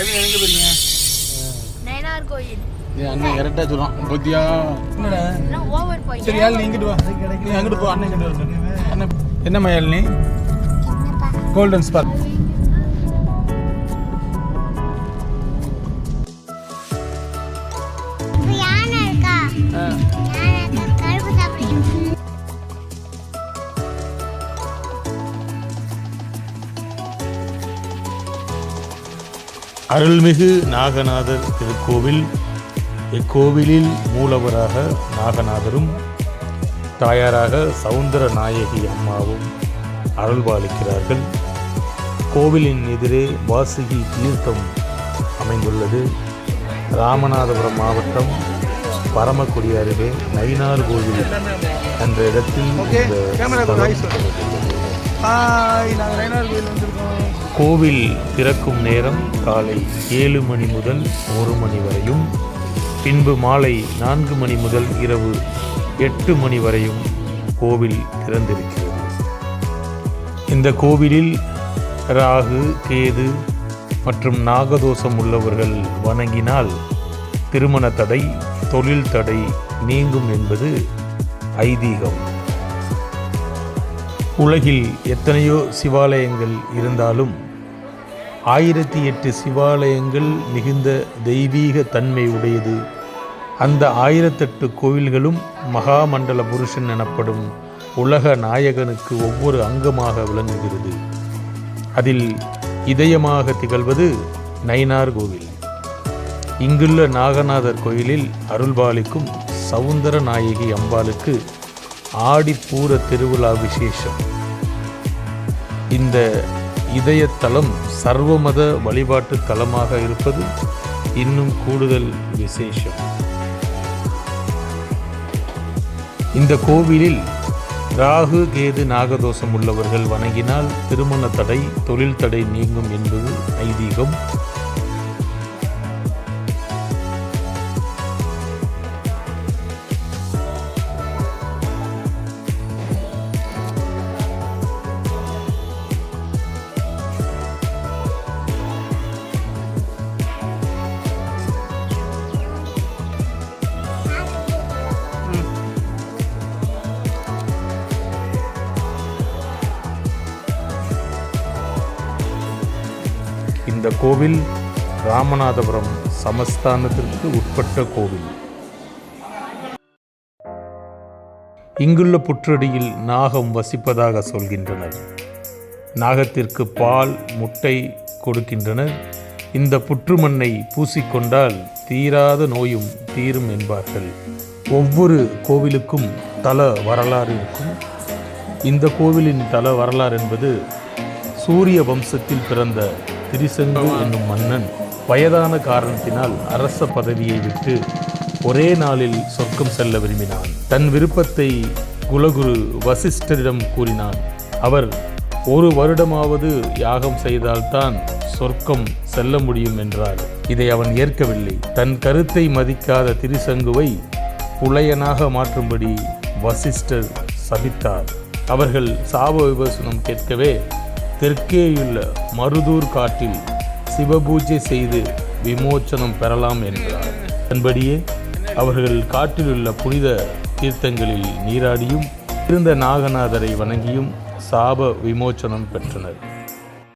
கவி எங்க போறீங்க? நயனார் கோயில். இது அண்ணன் கரெக்டாக சொல்லுவான் பத்தியா? என்னடா? Over point. சரி யாழ் நீ இங்கிட்டு வா. நீ அங்கிட்டு போ அண்ணன் இங்கிட்டு வா. சொல்லு. அண்ணன் என்ன மயால் நீ கோல்டன் ஸ்பார் அருள்மிகு நாகநாதர் திருக்கோவில் இக்கோவிலில் மூலவராக நாகநாதரும் தாயாராக சவுந்தர நாயகி அம்மாவும் அருள்பாலிக்கிறார்கள். கோவிலின் எதிரே வாசுகி தீர்த்தம் அமைந்துள்ளது. ராமநாதபுரம் மாவட்டம் பரமக்குடி அருகே நயினார் கோவில் என்ற இடத்தில் இந்த ஹாய் நாங்கள் கோயில் வந்திருக்கோம். கோவில் திறக்கும் நேரம் காலை ஏழு மணி முதல் ஒரு மணி வரையும் பின்பு மாலை நான்கு மணி முதல் இரவு எட்டு மணி வரையும் கோவில் திறந்திருக்கிறது. இந்த கோவிலில் ராகு கேது மற்றும் நாகதோஷம் உள்ளவர்கள் வணங்கினால் திருமண தடை தொழில் தடை நீங்கும் என்பது ஐதீகம். உலகில் எத்தனையோ சிவாலயங்கள் இருந்தாலும் ஆயிரத்தி எட்டு சிவாலயங்கள் மிகுந்த தெய்வீக தன்மை உடையது. அந்த ஆயிரத்தெட்டு கோவில்களும் மகாமண்டல புருஷன் எனப்படும் உலக நாயகனுக்கு ஒவ்வொரு அங்கமாக விளங்குகிறது. அதில் இதயமாக திகழ்வது நயினார் கோவில். இங்குள்ள நாகநாதர் கோயிலில் அருள்பாலிக்கும் சவுந்தர நாயகி அம்பாளுக்கு ஆடிப்பூர திருவிழா விசேஷம் இந்த இதயத்தலம் சர்வமத வழிபாட்டு தலமாக இருப்பது இன்னும் கூடுதல் விசேஷம். இந்த கோவிலில் ராகு கேது நாகதோஷம் உள்ளவர்கள் வணங்கினால் திருமண தடை தொழில் தடை நீங்கும் என்பது ஐதீகம். இந்த கோவில் ராமநாதபுரம் சமஸ்தானத்திற்கு உட்பட்ட கோவில். இங்குள்ள புற்றடியில் நாகம் வசிப்பதாக சொல்கின்றனர். நாகத்திற்கு பால் முட்டை கொடுக்கின்றனர். இந்த புற்றுமண்ணை பூசிக்கொண்டால் தீராத நோயும் தீரும் என்பார்கள். ஒவ்வொரு கோவிலுக்கும் தல வரலாறு இருக்கும். இந்த கோவிலின் தல வரலாறு என்பது சூரிய வம்சத்தில் பிறந்த திரிசங்கு என்னும் மன்னன் வயதான காரணத்தினால் அரச பதவியை விட்டு ஒரே நாளில் சொர்க்கம் செல்ல விரும்பினான். தன் விருப்பத்தை குலகுரு வசிஷ்டரிடம் கூறினான். அவர் ஒரு வருடமாவது யாகம் செய்தால்தான் சொர்க்கம் செல்ல முடியும் என்றார். இதை அவன் ஏற்கவில்லை. தன் கருத்தை மதிக்காத திரிசங்குவை புலையனாக மாற்றும்படி வசிஷ்டர் சபித்தார். அவர்கள் சாப விமர்சனம் கேட்கவே தெற்கேயுள்ள மருதூர் காட்டில் சிவபூஜை செய்து விமோச்சனம் பெறலாம் என்றார். அதன்படியே அவர்கள் காட்டிலுள்ள புனித தீர்த்தங்களில் நீராடியும் இருந்த நாகநாதரை வணங்கியும் சாப விமோச்சனம் பெற்றனர்.